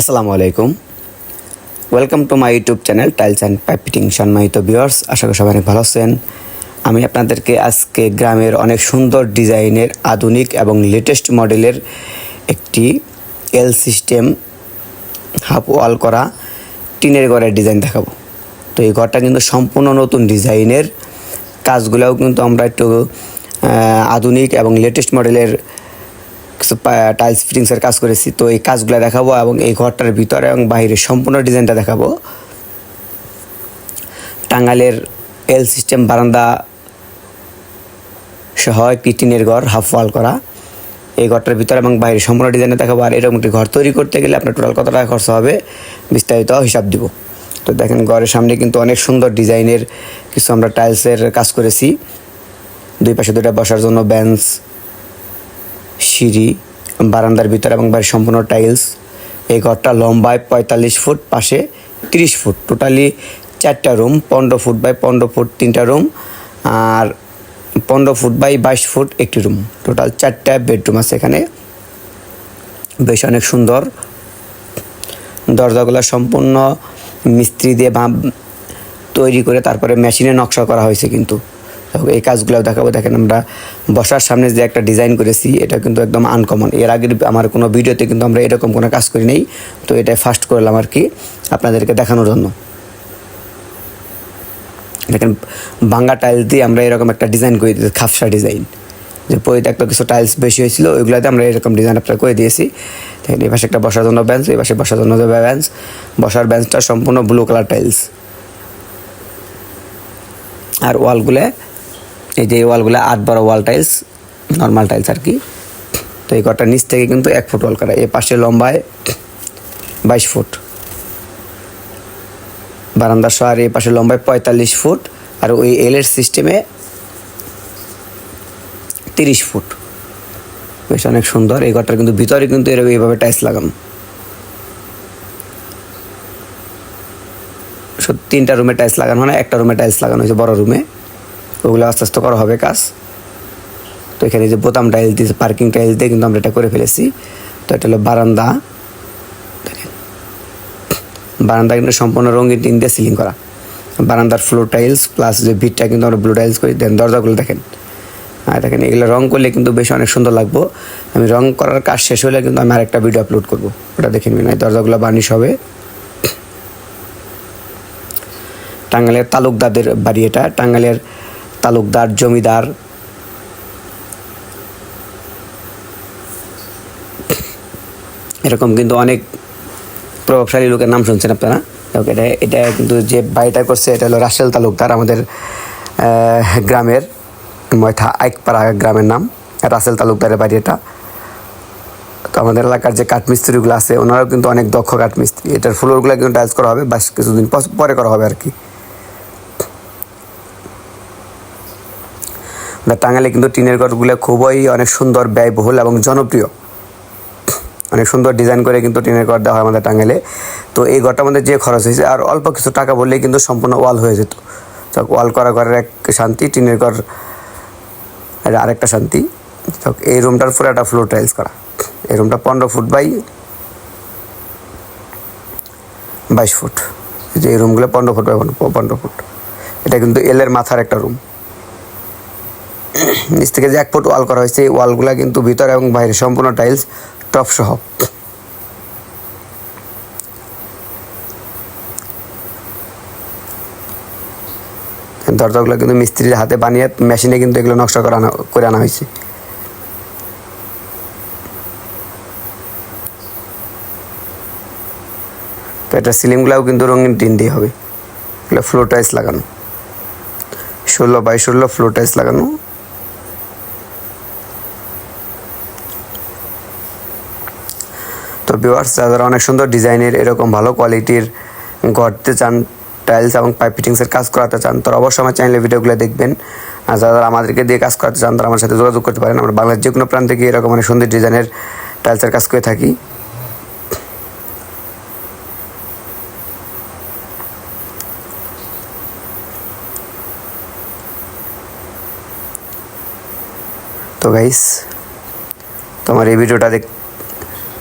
আসসালামু আলাইকুম। Welcome to my YouTube channel tiles and পাইপিটিং সম্মানিত ভিউয়ার্স আশা করি সবাই অনেক ভালো আছেন। আমি আপনাদেরকে আজকে গ্রামের অনেক সুন্দর ডিজাইনের আধুনিক এবং লেটেস্ট মডেলের একটি এল সিস্টেম হাফ ওয়াল করা টিনের ঘরের ডিজাইন দেখাবো। তো এই ঘরটা কিন্তু সম্পূর্ণ নতুন ডিজাইনের। কাজগুলোও কিন্তু আমরা একটু আধুনিক এবং লেটেস্ট মডেলের টাইলস ফিটিংসের কাজ করেছি। তো এই কাজগুলো দেখাবো এবং এই ঘরটার ভিতরে এবং বাইরে সম্পূর্ণ ডিজাইনটা দেখাবো। টাঙ্গাইলের এল সিস্টেম বারান্দা সহ একটি টিনের ঘর হাফ ওয়াল করা। এই ঘরটার ভিতরে এবং বাইরে সম্পূর্ণ ডিজাইনে দেখাবো। আর এরকম একটি ঘর তৈরি করতে গেলে আপনার টোটাল কত টাকা খরচ হবে বিস্তারিত হিসাব দিব। তো দেখেন ঘরের সামনে কিন্তু অনেক সুন্দর ডিজাইনের কিছু আমরা টাইলসের কাজ করেছি। দুই পাশে দুটা বসার জন্য বেঞ্চ সিঁড়ি, বারান্দার ভিতরে এবং বাইরে সম্পূর্ণ টাইলস এই ঘরটা লম্বায় পঁয়তাল্লিশ ফুট, পাশে তিরিশ ফুট। টোটালি চারটা রুম পনেরো ফুট বাই পনেরো ফুট তিনটা রুম আর পনেরো ফুট বাই বাইশ ফুট একটি রুম টোটাল চারটা বেডরুম আছে এখানে। বেশ অনেক সুন্দর। দরজাগুলো সম্পূর্ণ মিস্ত্রি দিয়ে বা তৈরি করে তারপরে মেশিনে নকশা করা হয়েছে কিন্তু। এই কাজগুলো দেখাবো। দেখেন আমরা বসার সামনে যে একটা ডিজাইন করেছি, এটা কিন্তু একদম আনকমন এর আগের আমার কোনো ভিডিওতে কিন্তু আমরা এরকম কোনো কাজ করি নেই, তো এটা ফার্স্ট করলাম আর কি আপনাদেরকে দেখানোর জন্য। দেখেন, বাঙ্গা টাইলস দিয়ে আমরা এরকম একটা ডিজাইন করে দিয়েছি, খাপসা ডিজাইন যে পরিত্যক্ত কিছু টাইলস বেশি হয়েছিল, ওইগুলোতে আমরা এরকম ডিজাইন আপনার করে দিয়েছি। দেখেন, এই পাশে একটা বসার জন্য বেঞ্চ এই পাশে বসার জন্য বেঞ্চ বসার বেঞ্চটা সম্পূর্ণ ব্লু কালার টাইলস আর ওয়ালগুলো এই যে ওয়ালগুলো আট বারো ওয়াল টাইলস নর্মাল টাইলস আর কি। তো এই ঘরটা নিচ থেকে কিন্তু এক ফুট ওয়াল করা, এই পাশে লম্বায় বাইশ ফুট। বারান্দার সহ আর এই পাশে লম্বায় পঁয়তাল্লিশ ফুট আর ওই এলের সিস্টেমে তিরিশ ফুট। বেশ অনেক সুন্দর, এই ঘরটার কিন্তু ভিতরে কিন্তু এরকম এইভাবে টাইলস লাগানো। তিনটা রুমে টাইলস লাগানো হয় না, একটা রুমে টাইলস লাগানো হয়েছে বড় রুমে ওগুলো আস্তে আস্তে করা হবে কাজ। তো এখানে যে বোতাম টাইল দিয়েছে পার্কিং টাইল দিয়ে কিন্তু আমরা এটা করে ফেলেছি। তো এটা হলো বারান্দা। বারান্দা কিন্তু সম্পূর্ণ রঙিন টিন দিয়ে সিলিং করা। বারান্দার ফ্লোর টাইলস প্লাস যে ভিটটা কিন্তু আমরা ব্লু টাইলস করি, দেন দরজাগুলো দেখেন। আর দেখেন, এগুলো রং করলে কিন্তু বেশ অনেক সুন্দর লাগবো। আমি রং করার কাজ শেষ হলে কিন্তু আমি আরেকটা ভিডিও আপলোড করব। ওটা দেখে নিন এই দরজাগুলো বার্নিশ হবে। টাঙ্গালের তালুকদাদের বাড়ি এটা। টাঙ্গাইলের তালুকদার, জমিদার। এরকম কিন্তু অনেক প্রভাবশালী লোকের নাম শুনছেন আপনারা। এটা এটা কিন্তু যে বাড়িটা করছে, এটা হলো রাসেল তালুকদার, আমাদের গ্রামের, ময়থা আইকপাড়া গ্রামের নাম। রাসেল তালুকদারের বাড়ি এটা। তো আমাদের এলাকার যে কাঠমিস্ত্রিগুলো আছে, ওনারাও কিন্তু অনেক দক্ষ কাঠমিস্ত্রি। এটার ফ্লোরগুলো কিন্তু টাইলস করা হবে, বাস কিছুদিন পরে করা হবে আর কি। আমরা টাঙ্গাইলে কিন্তু টিনের ঘরগুলো খুবই অনেক সুন্দর ব্যয়বহুল এবং জনপ্রিয়। অনেক সুন্দর ডিজাইন করে কিন্তু টিনের ঘর দেওয়া হয় আমাদের টাঙ্গাইলে। তো এই ঘরটা আমাদের যে খরচ হয়েছে, আর অল্প কিছু টাকা বললেই কিন্তু সম্পূর্ণ ওয়াল হয়ে যেত। ওয়াল করা ঘরের এক শান্তি, টিনের ঘর আরেকটা শান্তি। এই রুমটার পুরো একটা ফ্লোর টাইলস করা। এই রুমটা পনেরো ফুট বাই বাইশ ফুট। যে এই রুমগুলো পনেরো ফুট বাই পনেরো ফুট। এটা কিন্তু এলের মাথার একটা রুম নিচ থেকে যে এক ফুট ওয়াল করা হয়েছে, এই ওয়ালগুলো কিন্তু ভিতরে এবং বাইরে সম্পূর্ণ টাইলস, টপ সহ। দরজাগুলো কিন্তু মিস্ত্রির হাতে বানিয়ে মেশিনে কিন্তু এগুলো নকশা করা আনা- করে আনা হয়েছে। তো এটা সিলিংগুলোও কিন্তু রঙিন টিন দিয়ে হবে। এগুলো ফ্লোর টাইলস লাগানো। ষোলো বাই ষোলো ফ্লোর টাইলস লাগানো। ভিউয়ার্স যারা অনেক সুন্দর ডিজাইনের, এরকম ভালো কোয়ালিটির গড়তে চান টাইলস এবং পাইপ ফিটিংসের কাজ করাতে চান তো অবশ্যই আমার চ্যানেলের ভিডিওগুলো দেখবেন। আর যারা আমাদেরকে দিয়ে কাজ করাতে চান, তারা আমার সাথে যোগাযোগ করতে পারেন। আমরা বাংলার যে কোনো প্রান্ত থেকে এরকম অনেক সুন্দর ডিজাইনের টাইলসের কাজ করে থাকি। তো গাইস তোমার এই ভিডিওটা দেখ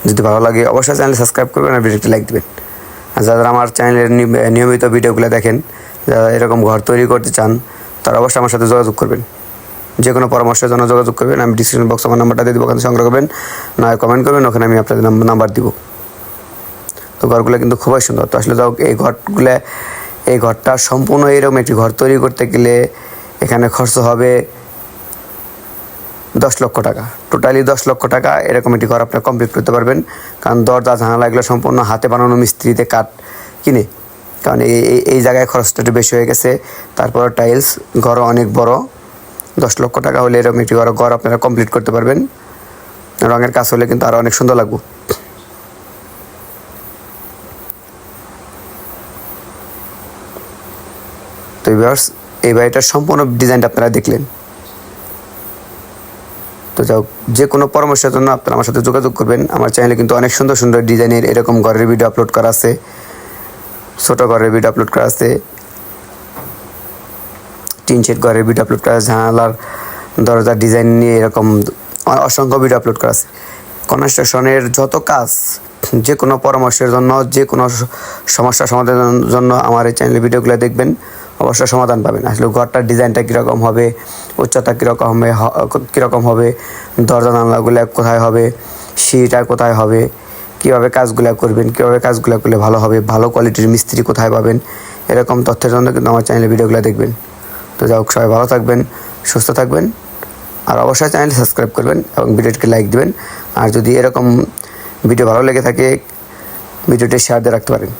যদি ভালো লাগে অবশ্যই চ্যানেল সাবস্ক্রাইব করবেন আর ভিডিওটি লাইক দেবেন। আর যারা আমার চ্যানেলের নিয়মিত ভিডিওগুলো দেখেন, যারা এরকম ঘর তৈরি করতে চান, তারা অবশ্যই আমার সাথে যোগাযোগ করবেন। যে কোনো পরামর্শের জন্য যোগাযোগ করবেন, আমি ডিসক্রিপশন বক্স আমার নাম্বারটা দিয়ে দেবো, ওখানে সংগ্রহ করবেন। না কমেন্ট করবেন, ওখানে আমি আপনাদের নাম- নাম্বার দিব। তো ঘরগুলো কিন্তু খুবই সুন্দর। তো আসলে যাও এই ঘরগুলো, এই ঘরটা সম্পূর্ণ এরকম একটি ঘর তৈরি করতে গেলে এখানে খরচ হবে দশ লক্ষ টাকা। টোটালি দশ লক্ষ টাকা, এরকম একটি ঘর আপনি কমপ্লিট করতে পারবেন। কারণ দরজা, জানালা এগুলো সম্পূর্ণ হাতে বানানো মিস্ত্রিতে কাঠ কিনে। কারণ এই, এই- জায়গায় খরচটা একটু বেশি হয়ে গেছে। তারপর টাইলস ঘরও অনেক বড়। দশ লক্ষ টাকা হলে এরকম একটি ঘর ঘর আপনারা কমপ্লিট করতে পারবেন। রঙের কাজ হলে কিন্তু আরও অনেক সুন্দর লাগবে। তো এই বাড়িটার সম্পূর্ণ ডিজাইনটা আপনারা দেখলেন। তো যাও যে কোনো পরামর্শের জন্য আপনারা আমার সাথে যোগাযোগ করবেন। আমার চ্যানেলে কিন্তু অনেক সুন্দর সুন্দর ডিজাইনের এরকম ঘরের ভিডিও আপলোড করা আছে। ছোটো ঘরের ভিডিও আপলোড করা আছে। টিন শেড ঘরের ভিডিও আপলোড করা আছে, জানালার দরজার ডিজাইন নিয়ে এরকম অসংখ্য ভিডিও আপলোড করা আছে। কনস্ট্রাকশনের যত কাজ যে কোনো পরামর্শের জন্য যে কোনো সমস্যা সমাধানের জন্য আমার এই চ্যানেলের ভিডিওগুলো দেখবেন। অবশ্যই সমাধান পাবেন আসলে ঘরটার ডিজাইনটা কীরকম হবে, উচ্চতা কীরকম হবে কীরকম হবে, দরজা জানলাগুলো কোথায় হবে, সিঁড়িটা কোথায় হবে, কীভাবে কাজগুলো করবেন, কীভাবে কাজগুলো করলে ভালো হবে, ভালো কোয়ালিটির মিস্ত্রি কোথায় পাবেন, এরকম তথ্যের জন্য কিন্তু আমার চ্যানেলের ভিডিওগুলো দেখবেন। তো যাই হোক, সবাই ভালো থাকবেন, সুস্থ থাকবেন, আর অবশ্যই চ্যানেল সাবস্ক্রাইব করবেন এবং ভিডিওটিকে লাইক দিবেন। আর যদি এরকম ভিডিও ভালো লেগে থাকে, ভিডিওটি শেয়ার দিয়ে রাখতে পারেন।